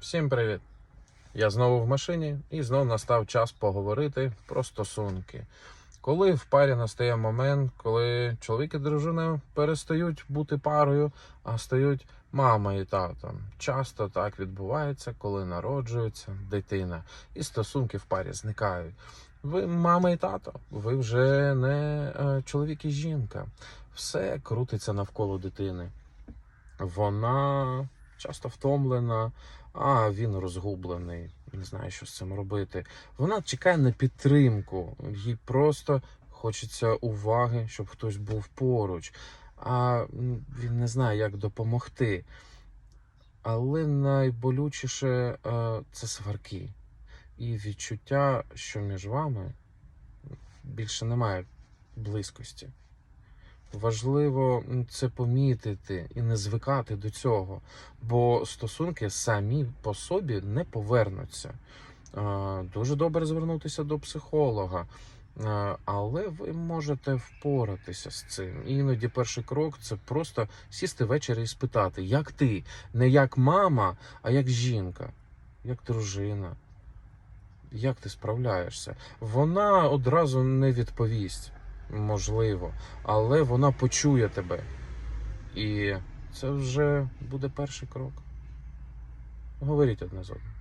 Всім привіт! Я знову в машині і знову настав час поговорити про стосунки. Коли в парі настає момент, коли чоловік і дружина перестають бути парою, а стають мама і тато. Часто так відбувається, коли народжується дитина, і стосунки в парі зникають. Ви мама і тато, ви вже не е, чоловік і жінка. Все крутиться навколо дитини. Вона часто втомлена, а він розгублений, не знає, що з цим робити. Вона чекає на підтримку, їй просто хочеться уваги, щоб хтось був поруч, а він не знає, як допомогти. Але найболючіше е, це сварки і відчуття, що між вами більше немає близькості. Важливо це помітити і не звикати до цього, бо стосунки самі по собі не повернуться. Дуже добре звернутися до психолога, але ви можете впоратися з цим. Іноді перший крок це просто сісти ввечері і спитати, як ти, не як мама, а як жінка, як дружина. Як ти справляєшся? Вона одразу не відповість, можливо, але вона почує тебе. І це вже буде перший крок. Говоріть одне з одним.